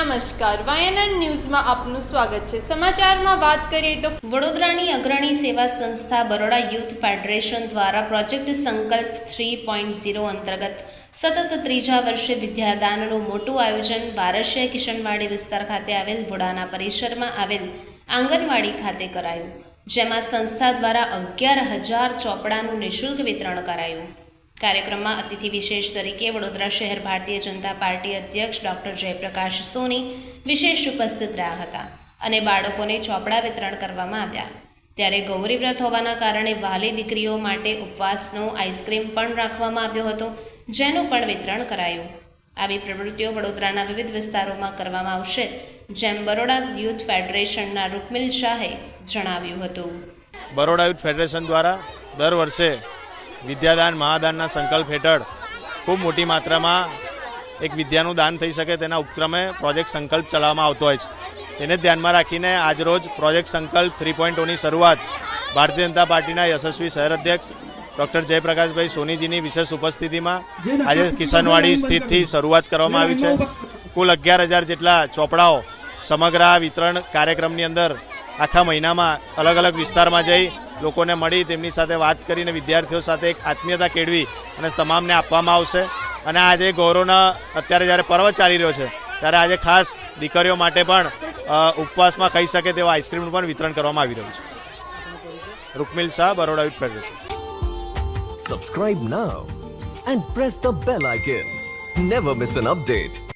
નમસ્કાર, વાયનન ન્યૂઝમાં આપનું સ્વાગત છે. સમાચારમાં વાત કરીએ તો વડોદરાની અગ્રણી સેવા સંસ્થા બરોડા યુથ ફેડરેશન દ્વારા project Sankalp three point zero અંતર્ગત સતત ત્રીજા વર્ષે વિદ્યાદાનનું મોટું આયોજન વારસિયા કિશનવાડી વિસ્તાર ખાતે આવેલ વોડાના પરિસરમાં આવેલ આંગણવાડી ખાતે કરાયું, જેમાં સંસ્થા દ્વારા અગિયાર હજાર ચોપડાનું નિઃશુલ્ક વિતરણ કરાયું. કાર્યક્રમમાં અતિથિ વિશેષ તરીકે વડોદરા શહેર ભારતીય જનતા પાર્ટી અધ્યક્ષ ડોક્ટર જયપ્રકાશ સોની વિશેષ ઉપસ્થિત રહ્યા હતા અને બાળકોને ચોપડા વિતરણ કરવામાં આવ્યા. ત્યારે ગૌરી વ્રત હોવાના કારણે વાલી દીકરીઓ માટે ઉપવાસનો આઈસ્ક્રીમ પણ રાખવામાં આવ્યો હતો, જેનું પણ વિતરણ કરાયું. આવી પ્રવૃત્તિઓ વડોદરાના વિવિધ વિસ્તારોમાં કરવામાં આવશે, જેમ બરોડા યુથ ફેડરેશનના રૂકમિલ શાહે જણાવ્યું હતું. બરોડા યુથ ફેડરેશન દ્વારા દર વર્ષે વિદ્યાદાન, મહાદાનના સંકલ્પ હેઠળ ખૂબ મોટી માત્રામાં એક વિદ્યાનું દાન થઈ શકે તેના ઉપક્રમે પ્રોજેક્ટ સંકલ્પ ચલાવવામાં આવતો હોય છે. તેને ધ્યાનમાં રાખીને આજરોજ પ્રોજેક્ટ સંકલ્પ થ્રી પોઈન્ટ ઓની શરૂઆત ભારતીય જનતા પાર્ટીના યશસ્વી શહેર અધ્યક્ષ ડૉક્ટર જયપ્રકાશભાઈ સોનીજીની વિશેષ ઉપસ્થિતિમાં આજે કિશનવાડી સ્થિતથી શરૂઆત કરવામાં આવી છે. કુલ અગિયાર હજાર જેટલા ચોપડાઓ સમગ્ર આ વિતરણ કાર્યક્રમની અંદર આખા મહિનામાં અલગ અલગ વિસ્તારમાં જઈ લોકોને મળી, તેમની સાથે વાત કરીને વિદ્યાર્થીઓ સાથે એક આત્મીયતા કેળવી અને તમામને આપવામાં આવશે. અને આજે ગૌરવના, અત્યારે જ્યારે પર્વ ચાલી રહ્યો છે, ત્યારે આજે ખાસ દીકરીઓ માટે પણ ઉપવાસમાં ખાઈ શકે તેવા આઈસ્ક્રીમનું પણ વિતરણ કરવામાં આવી રહ્યું છે. Rukmil Shah, Baroda youth federation. Subscribe now and press the bell icon never miss an update.